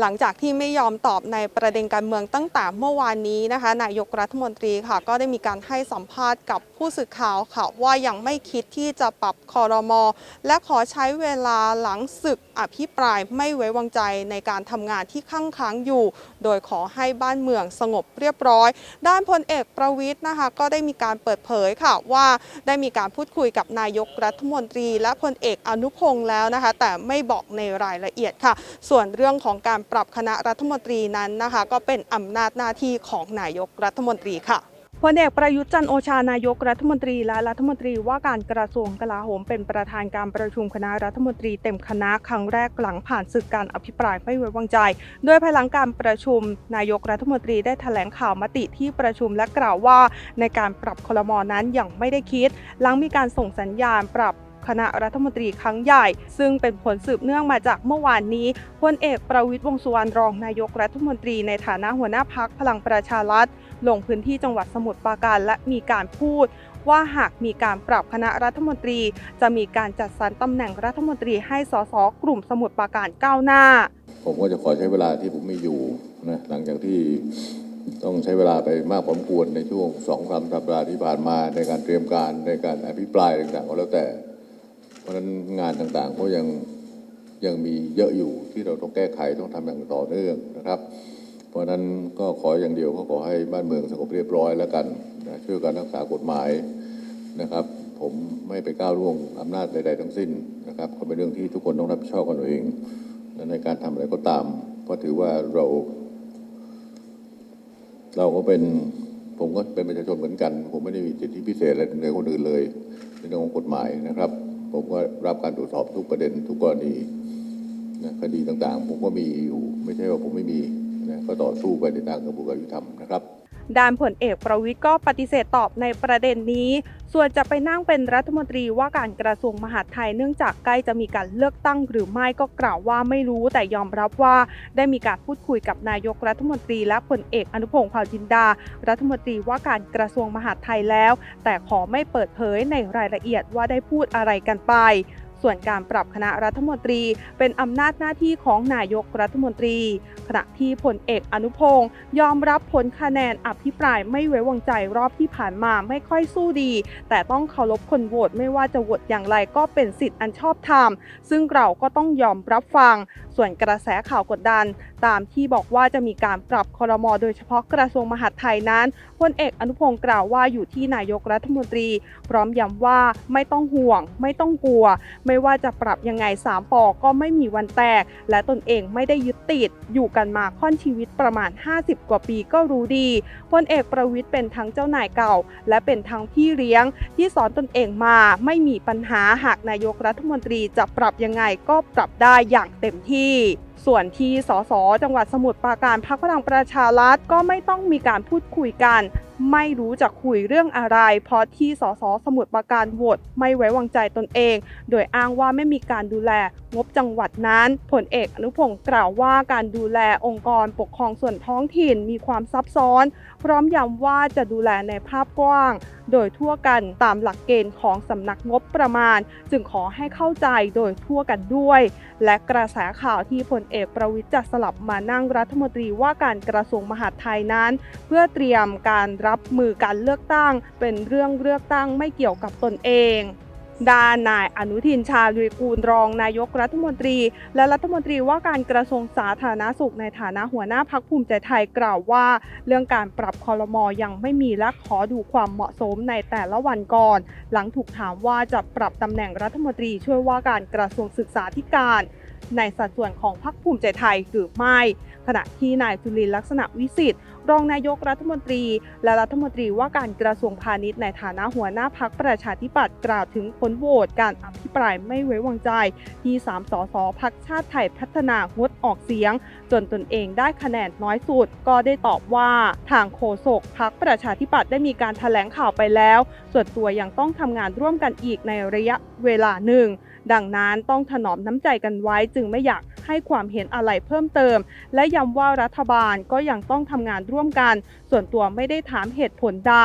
หลังจากที่ไม่ยอมตอบในประเด็นการเมืองตั้งแต่เมื่อวานนี้นะคะนายกรัฐมนตรีค่ะก็ได้มีการให้สัมภาษณ์กับ ผู้สื่อข่าวค่ะว่ายังไม่คิดที่จะปรับคอรมอและขอใช้เวลาหลังศึกอภิปรายไม่ไว้วางใจในการทำงานที่ข้างค้างอยู่ โดยขอให้บ้านเมืองสงบเรียบร้อย ด้านพลเอกประวิทย์นะคะก็ได้มีการเปิดเผยค่ะว่าได้มีการพูดคุยกับนายกรัฐมนตรี และพลเอกอนุพงศ์แล้วนะคะ แต่ไม่บอกในรายละเอียดค่ะ ส่วนเรื่องของการปรับคณะรัฐมนตรีนั้นนะคะ ก็เป็นอำนาจหน้าที่ของนายกรัฐมนตรีค่ะ พลเอกประยุทธ์จันโอชานายกรัฐมนตรีและรัฐมนตรีว่าการกระทรวงกลาโหมเป็นประธานการประชุมคณะรัฐมนตรีเต็มคณะครั้งแรกหลังผ่านศึกการอภิปรายไม่ไว้วางใจ โดยภายหลังการประชุม นายกรัฐมนตรีได้แถลงข่าวมติที่ประชุมและกล่าวว่าในการปรับคลมอนั้นยังไม่ได้คิด หลังมีการส่งสัญญาณปรับคณะรัฐมนตรีครั้งใหญ่ ซึ่งเป็นผลสืบเนื่องมาจากเมื่อวานนี้พลเอกประวิตรวงสุวรรณรองนายกรัฐมนตรีในฐานะหัวหน้าพักพลังประชารัฐ ลงพื้นที่จังหวัดสมุทรปราการและมีการพูดว่าหากมีการปรับคณะรัฐมนตรี จะมีการจัดสรรตำแหน่งรัฐมนตรีให้สสกลุ่มสมุทรปราการก้าวหน้า ผมก็จะขอใช้เวลาที่ผมไมีอยู่นะหลังจากที่ต้องใช้เวลาไปมากพอสมควรในช่วงสองสามสัปดาห์ที่ผ่านมาในการเตรียมการในการอภิปรายต่างๆก็แล้วแต่ เพราะฉะนั้นงานต่างๆก็ยังยังมีเยอะอยู่ที่เราต้องแก้ไขต้องทำอย่างต่อเนื่องนะครับ ราะนั้นก็ขออย่างเดียวก็ขอให้บ้านเมืองสงบเรียบร้อยแล้วกันนะช่วยกันรักษากฎหมายนะครับ ผมไม่ไปก้าวล่วงอำนาจใด ๆ ทั้งสิ้นนะครับก็เป็นเรื่องที่ทุกคนต้องรับผิดชอบกันเองและในการทำอะไรก็ตาม เพราะถือว่าเรา เราก็เป็นผมก็เป็นประชาชนเหมือนกัน ผมไม่ได้มีสิทธิพิเศษอะไรเหนือคนอื่นเลยในเรื่องของกฎหมายนะครับ ผมก็รับการตรวจสอบทุกประเด็นทุกกรณีนะคดีต่างๆ ผมก็มีอยู่ไม่ใช่ว่าผมไม่มี ก็ต่อสู้ไปในทางกระบวนการยุติธรรมนะครับด้านผลเอกประวิทย์ก็ปฏิเสธตอบในประเด็นนี้ ส่วนจะไปนั่งเป็นรัฐมนตรีว่าการกระทรวงมหาดไทยเนื่องจากใกล้จะมีการเลือกตั้งหรือไม่ก็กล่าวว่าไม่รู้ แต่ยอมรับว่าได้มีการพูดคุยกับนายกรัฐมนตรีและผลเอกอนุพงศ์เผ่าจินดา รัฐมนตรีว่าการกระทรวงมหาดไทยแล้ว แต่ขอไม่เปิดเผยในรายละเอียดว่าได้พูดอะไรกันไป ส่วนการปรับคณะรัฐมนตรีเป็นอำนาจหน้าที่ของนายกรัฐมนตรี ขณะที่พลเอกอนุพงศ์ยอมรับผลคะแนนอภิปรายไม่ไว้วางใจรอบที่ผ่านมาไม่ค่อยสู้ดี แต่ต้องเคารพคนโหวตไม่ว่าจะโหวตอย่างไรก็เป็นสิทธิ์อันชอบธรรม ซึ่งเราก็ต้องยอมรับฟัง ส่วนกระแสข่าวกดดัน ตามที่บอกว่าจะมีการปรับคอรมอโดยเฉพาะกระทรวงมหาดไทยนั้นพลเอกอนุพงศ์กล่าวว่าอยู่ที่นายกรัฐมนตรี พร้อมย้ำว่าไม่ต้องห่วง ไม่ต้องกลัวไม่ว่าจะปรับยังไง 3ปอก็ไม่มีวันแตก และตนเองไม่ได้ยึดติด อยู่กันมาค่อนชีวิตประมาณ 50 กว่าปีก็รู้ดีพลเอกประวิทย์เป็นทั้งเจ้านายเก่า และเป็นทั้งพี่เลี้ยง ที่สอนตนเองมาไม่มีปัญหาหากนายกรัฐมนตรีจะปรับยังไงก็ปรับได้อย่างเต็มที่ ส่วนที่สสจังหวัดสมุทรปราการพรรคพลังประชารัฐก็ไม่ต้องมีการพูดคุยกัน ไม่รู้จะคุยเรื่องอะไร เพราะที่สสสมุทรปราการโหวตไม่ไว้วางใจตนเอง โดยอ้างว่าไม่มีการดูแลงบจังหวัดนั้นผลเอกอนุพงศ์กล่าวว่าการดูแลองค์กรปกครองส่วนท้องถิ่นมีความซับซ้อน พร้อมย้ำว่าจะดูแลในภาพกว้าง โดยทั่วกันตามหลักเกณฑ์ของสำนักงบประมาณ จึงขอให้เข้าใจโดยทั่วกันด้วย และกระแสข่าวที่พลเอกประวิทย์จะสลับมานั่งรัฐมนตรีว่าการกระทรวงมหาดไทยนั้น เพื่อเตรียมการรับมือการเลือกตั้ง เป็นเรื่องเลือกตั้งไม่เกี่ยวกับตนเองด้านนายอนุทินชาญวิกูลรองนายกรัฐมนตรี และรัฐมนตรีว่าการกระทรวงสาธารณสุขในฐานะหัวหน้าพักภูมิใจไทยกล่าวว่า เรื่องการปรับคอรมอยังไม่มีและขอดูความเหมาะสมในแต่ละวันก่อน หลังถูกถามว่าจะปรับตำแหน่งรัฐมนตรีช่วยว่าการกระทรวงศึกษาธิการ ในสัดส่วนของพรรคภูมิใจไทยหรือไม่ ขณะที่นายจุลินลักษณะวิสิทธิ์รองนายกรัฐมนตรี และรัฐมนตรีว่าการกระทรวงพาณิชย์ในฐานะหัวหน้าพักประชาธิปัตย์กล่าวถึงผลโหวตการอภิปรายไม่ไว้วางใจที่ 3 สสพักชาติไทยพัฒนางดออกเสียง จนตนเองได้คะแนนน้อยสุด ก็ได้ตอบว่าทางโฆษกพักประชาธิปัตย์ได้มีการแถลงข่าวไปแล้ว ส่วนตัวยังต้องทำงานร่วมกันอีกในระยะเวลาหนึ่ง ดังนั้นต้องถนอมน้ำใจกันไว้จึงไม่อยากให้ความเห็นอะไรเพิ่มเติม และย้ำว่ารัฐบาลก็ยังต้องทำงานร่วมกัน ส่วนตัวไม่ได้ถามเหตุผลใด